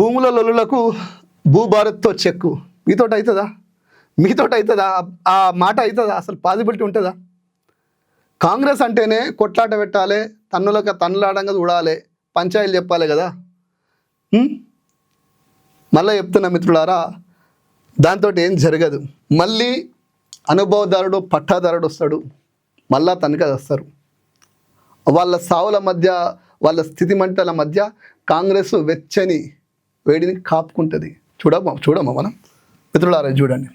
భూముల లొల్లులకు భూభారత్తో చెక్కు. మీతోటి అవుతుందా మీతోటి అవుతుందా ఆ మాట అవుతుందా అసలు పాసిబిలిటీ ఉంటుందా? కాంగ్రెస్ అంటేనే కొట్లాట పెట్టాలి తన్నులకు తన్నులాడంగా చూడాలి పంచాయతీలు చెప్పాలి కదా. మళ్ళీ చెప్తున్న మిత్రులారా దాంతో ఏం జరగదు. మళ్ళీ అనుభవదారుడు పట్టాదారుడు వస్తాడు. మళ్ళా తనక వస్తారు. వాళ్ళ సావుల మధ్య వాళ్ళ స్థితిమంటల మధ్య కాంగ్రెస్ వెచ్చని వేడిని కాపుకుంటుంది. చూడమా చూడమా మనం. మిత్రులారా చూడండి.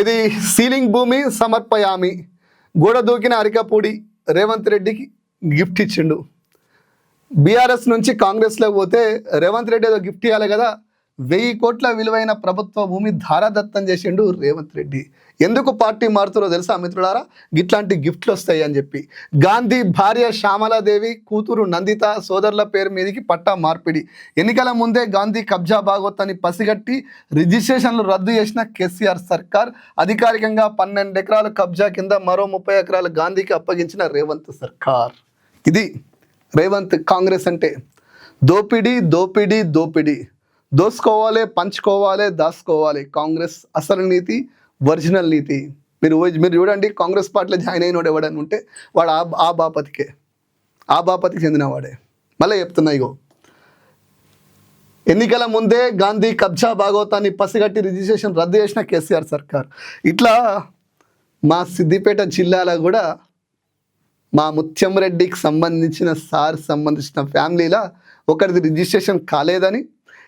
ఇది సీలింగ్ భూమి సమర్పయామి. గోడ దూకిన అరికపూడి రేవంత్ రెడ్డికి గిఫ్ట్ ఇచ్చిండు. బీఆర్ఎస్ నుంచి కాంగ్రెస్లో పోతే రేవంత్ రెడ్డి ఏదో గిఫ్ట్ ఇవ్వాలి కదా వెయ్యి కోట్ల విలువైన ప్రభుత్వ భూమి ధారాదత్తం చేసిండు రేవంత్ రెడ్డి. ఎందుకు పార్టీ మారుతారో తెలుసా మిత్రులారా? ఇట్లాంటి గిఫ్ట్లు వస్తాయి అని చెప్పి. గాంధీ భార్య శ్యామలాదేవి కూతురు నందిత సోదరుల పేరు మీదకి పట్టా మార్పిడి. ఎన్నికల ముందే గాంధీ కబ్జా భాగవతాన్ని పసిగట్టి రిజిస్ట్రేషన్లు రద్దు చేసిన కేసీఆర్ సర్కార్ అధికారికంగా పన్నెండు ఎకరాల కబ్జా కింద మరో ముప్పై ఎకరాలు గాంధీకి అప్పగించిన రేవంత్ సర్కార్. ఇది రేవంత్ కాంగ్రెస్ అంటే. దోపిడీ దోపిడీ దోపిడీ. దోసుకోవాలి పంచుకోవాలి దాచుకోవాలి కాంగ్రెస్ అసలు నీతి ఒరిజినల్ నీతి. మీరు మీరు చూడండి కాంగ్రెస్ పార్టీలో జాయిన్ అయినోడు ఎవడని ఉంటే వాడు ఆ ఆ బాపతికే. ఆ బాపతికి చెందినవాడే మళ్ళీ చెప్తున్నా ఇగో. ఎన్నికల ముందే గాంధీ కబ్జా భాగవతాన్ని పసిగట్టి రిజిస్ట్రేషన్ రద్దు చేసిన కేసీఆర్ సర్కార్. ఇట్లా మా సిద్దిపేట జిల్లాలో కూడా మా ముత్యం రెడ్డికి సంబంధించిన సార్ సంబంధించిన ఫ్యామిలీలో ఒకరిది రిజిస్ట్రేషన్ కాలేదని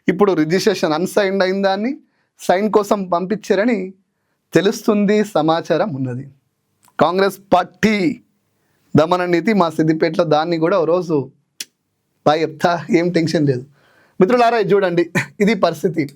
ఇప్పుడు రిజిస్ట్రేషన్ అన్సైన్డ్ అయిందాన్ని సైన్ కోసం పంపించారని తెలుస్తుంది సమాచారం ఉన్నది. కాంగ్రెస్ పార్టీ దమన నీతి మా సిద్దిపేటలో దాన్ని కూడా రోజు బాగా చెప్తా ఏం టెన్షన్ లేదు. మిత్రులారా చూడండి. ఇది పరిస్థితి.